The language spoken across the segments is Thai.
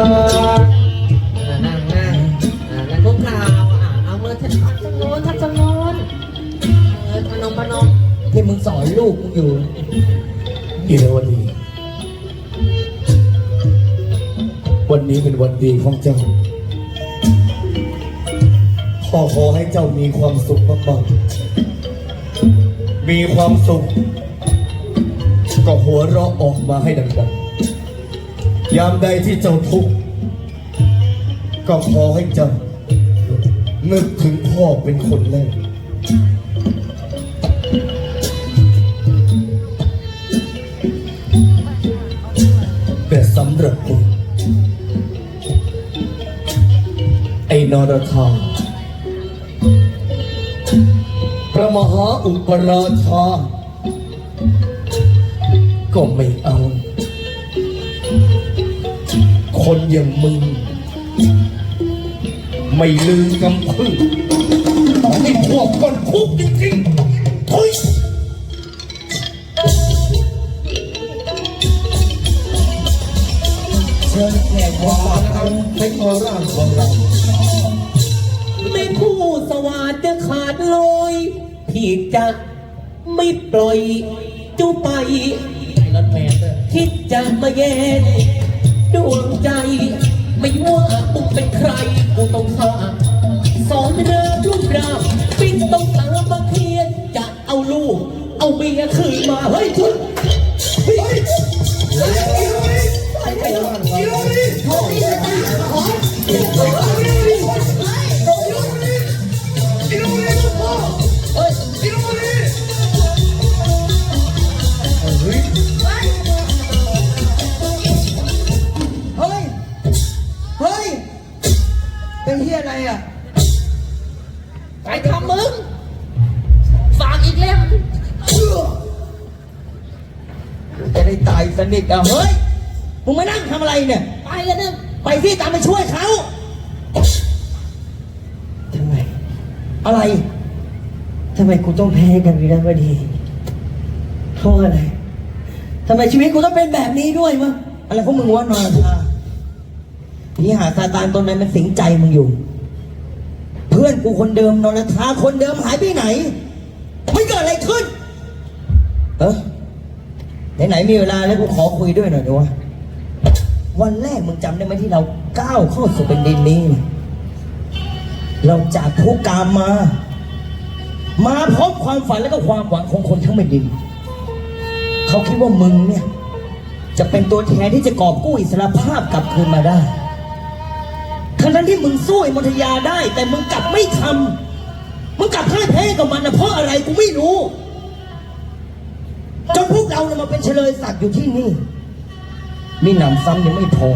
นั่งนั่งอ่านั่งคุกเข่าวอะเอามือทัดทัดตรงโน้นทัดตรงโน้นเออพนมพนมที่มึงสอนลูกมึงอยู่อิรวดี วันนี้เป็นวันดีของเจ้าพ่อขอให้เจ้ามีความสุขมากๆมีความสุขก็หัวเราะออกมาให้ดังๆ ยามใดที่เจ้าทุกข์ก็ขอให้เจ้านึกถึงพ่อเป็นคนแรกแต่สำหรับคุณไอ้นรธาพระมหาอุปราชาก็ไม่เอา คนอย่างมึง ไม่ลืมกำพึ่งนี่พวกคนคุกจริงๆทุยเชิญแขกวาเอาให้ขอร่างของเราไม่พูดสวัสดิ์จะขาดลอยพี่จะไม่ปล่อยเจ้าไปรถแมนด้วยคิดจะมาแย่ง ดวงใจ ไม่ว่ามึงเป็นใครกูต้องสาสอนเดินรูปรามปิ้งต้องตามมาเคียนจะเอาลูก เอาเมียคืนมา เฮ้ยทุก มึง ฝากอีกแล้วจะได้ตายสนิทอะเฮ้ย มึงมานั่งทำอะไรเนี่ย ไปกันนะไปที่ตามไปช่วยเขาทำไม อะไรทำไมกูต้องแพ้กันวีรวดีเพราะอะไรทำไมชีวิตกูต้องเป็นแบบนี้ด้วยวะอะไรพวกมึงวะนอนทาพี่หาซาตานตนนั้นมันสิงใจมึงอยู่เพื่อนกูคนเดิมนอนทาคนเดิมหายไปไหน ไม่เกิดอะไรขึ้น เออไหนๆมีเวลาแล้วกูขอคุยด้วยหน่อยดีวะวันแรกมึงจำได้ไหมที่เราก้าวเข้าสู่เป็นดินนี้ เราจากทุกกามมา มาพบความฝันและก็ความหวังของคนทั้งแผ่นดิน เขาคิดว่ามึงเนี่ย จะเป็นตัวแทนที่จะกอบกู้อิสรภาพกลับคืนมาได้ ทั้งนั้นที่มึงสู้ไอ้มนทยาได้ แต่มึงกลับไม่ทำมึงกลับพ่ายแพ้กับมันนะเพราะอะไรกูไม่รู้ จนพวกเราเนี่ยมาเป็นเฉลยศักดิ์อยู่ที่นี่ มีหนำซ้ำยังไม่พอ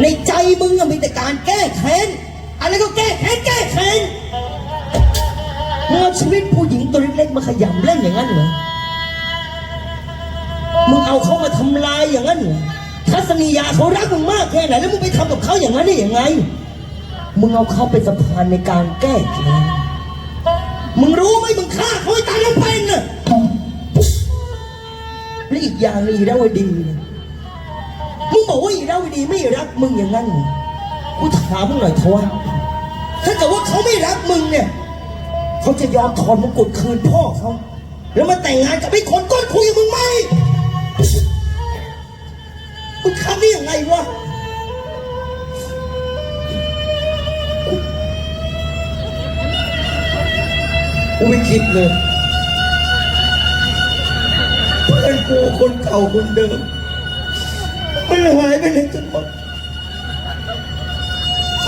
ในใจมึงอะมีแต่การแก้แค้นอะไรก็แก้แค้นแก้แค้นมึงเอาชีวิตผู้หญิงตัวเล็กๆมาขยำเล่นอย่างนั้นเหรอ มึงเอาเขามาทำลายอย่างนั้นเหรอ ทัศนียาเขารักมึงมากแค่ไหนแล้วมึงไปทำกับเขาอย่างนั้นได้ยังไง มึงเอาเขาเป็นสะพานในการแก้แค้นมึงรู้ไหมมึงฆ่าเขาให้ตายทั้งเป็นน่ะและอีกอย่างหนึงอีดาวดีมึงบอกว่าอีดาวดีไม่รักมึงอย่างนั้นเหรอกูถามมึงหน่อยเถอะวะถ้าเกิดว่าเขาไม่รักมึงเนี่ย เขาจะยอมถอนมงกุฎคืนพ่อเขา แล้วมาแต่งงานกับไอ้คนก้นคุยมึงไหม มึงทำได้ยังไงวะกูไม่คิดเลยเพื่อนกูคนเก่าคนเดิมมันหายไปไหนจนหมด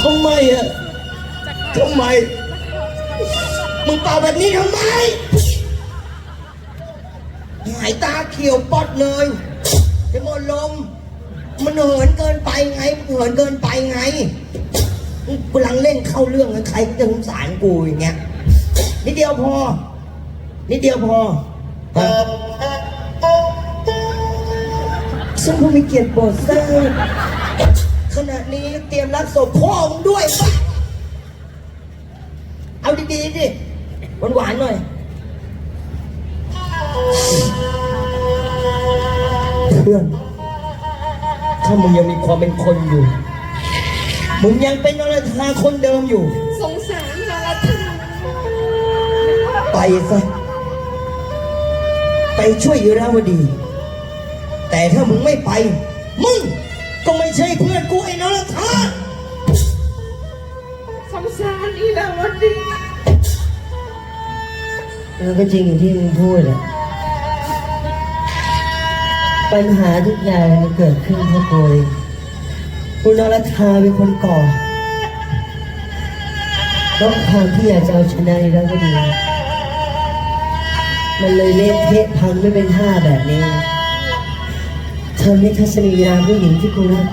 ทำไมอะทำไม มึงตอบแบบนี้ทำไม หายตาเขียวปอดเลยจะหมดลม มันเหินเกินไปไงเหินเกินไปไงกูกำลังเล่นเข้าเรื่องกับใครก็จะสงสารกูอย่างเงี้ยนิดเดียวพอ นิดเดียวพอฉันผู้มีเกียรติโปรดทราบขณะนี้เตรียมรับศพพ่อมึงด้วย เอาดีๆดิหวานๆหน่อยเพื่อน ถ้ามึงยังมีความเป็นคนอยู่ มึงยังเป็นนรธาคนเดิมอยู่ สงสารนรธาไปซะ ไปช่วยยุราวดี แต่ถ้ามึงไม่ไป มึงก็ไม่ใช่เพื่อนกูไอ้นรธาสงสารอีลาวดีแล้วก็จริงอย่างที่มึงพูดอะ ปัญหาทุกอย่างมันเกิดขึ้นเพราะกูเองคุณนรธาเป็นคนก่อแล้วความที่อยากจะเอาชนะแล้วก็ดี มันเลยเละเทะพังไม่เป็นท่าแบบนี้ทำให้ทัศนียาผู้หญิงที่กูรัก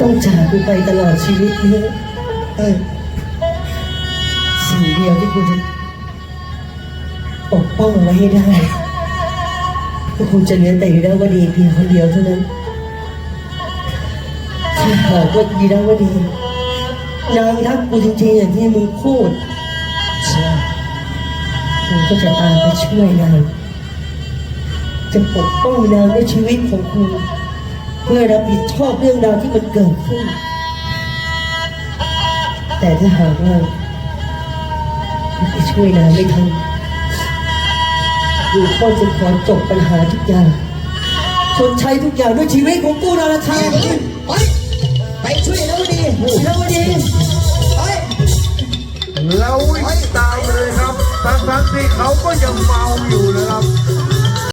ต้องจากกูไปตลอดชีวิตนี้เออสิ่งเดียวที่กูจะปกป้องไว้ให้ได้ ก็คงจะเหลือแต่ยีราวดีเพียงคนเดียวเท่านั้นถ้าหากว่ายีราวดีนางรักกูจริงๆอย่างที่มึงพูดใช่กูก็จะตามไปช่วยนาง จะปกป้องนางด้วยชีวิตของกูเพื่อรับผิดชอบเรื่องราวที่มันเกิดขึ้น แต่ถ้าหากว่าไปช่วยนางไม่ทัน หลวงพ่อจะขอจบปัญหาทุกอย่างชดใช้ทุกอย่างด้วยชีวิตของกูนราชาไปไปช่วยแล้วดีช่วยแล้วดีไปเราวิ่งตามเลยครับทั้งๆที่เขาก็ยังเมาอยู่นะครับ